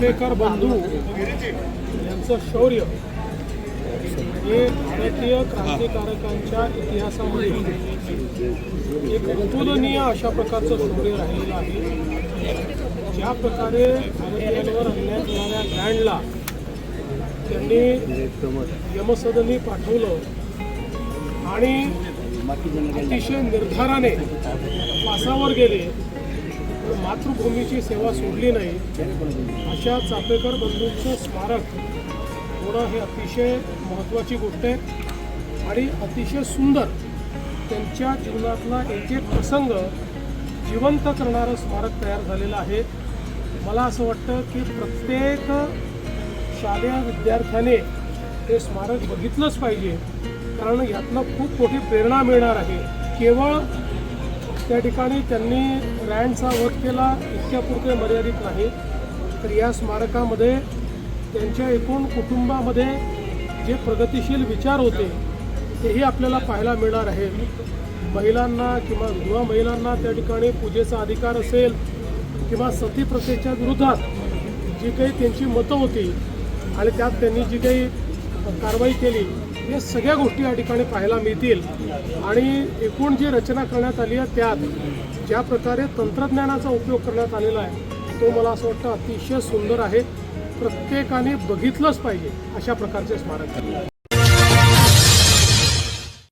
चापेकर बंधू यांचं शौर्य हे भारतीय क्रांतिकारकांच्या इतिहासामध्ये एक अतुलनीय अशा प्रकारचं शौर्य राहिलेलं आहे. ज्या प्रकारे भारतीयांवर अन्याय करणाऱ्या ग्रँडला त्यांनी यमसदनी पाठवलं आणि अतिशय निर्धाराने पासावर गेले मातृभूमीची सेवा सोडली नाही अशा चापेकर बंधूंचं स्मारक होणं हे अतिशय महत्त्वाची गोष्ट आहे. आणि अतिशय सुंदर त्यांच्या जीवनातला एक एक प्रसंग जिवंत करणारं स्मारक तयार झालेलं आहे. मला असं वाटतं की प्रत्येक शालेय विद्यार्थ्याने हे स्मारक बघितलंच पाहिजे कारण यातनं खूप मोठी प्रेरणा मिळणार आहे. केवळ त्या ठिकाणी त्यांनी रँडचा वध केला इतक्यापुरते मर्यादित नाही. तर या स्मारकामध्ये त्यांच्या एकूण कुटुंबामध्ये जे प्रगतिशील विचार होते तेही आपल्याला पाहायला मिळणार आहे. महिलांना किंवा विधवा महिलांना त्या ठिकाणी पूजेचा अधिकार असेल किंवा सती प्रथेच्या विरोधात जी काही त्यांची मतं होती आणि त्यात त्यांनी जी काही कारवाई केली या सगळ्या गोष्टी या ठिकाणी पाहायला मिळतील. आणि एकूण जी रचना करण्यात आली आहे त्यात ज्या प्रकारे तंत्रज्ञानाचा उपयोग करण्यात आलेला आहे तो मला असं वाटतं अतिशय सुंदर आहे. प्रत्येकाने बघितलंच पाहिजे अशा प्रकारचे स्मारक.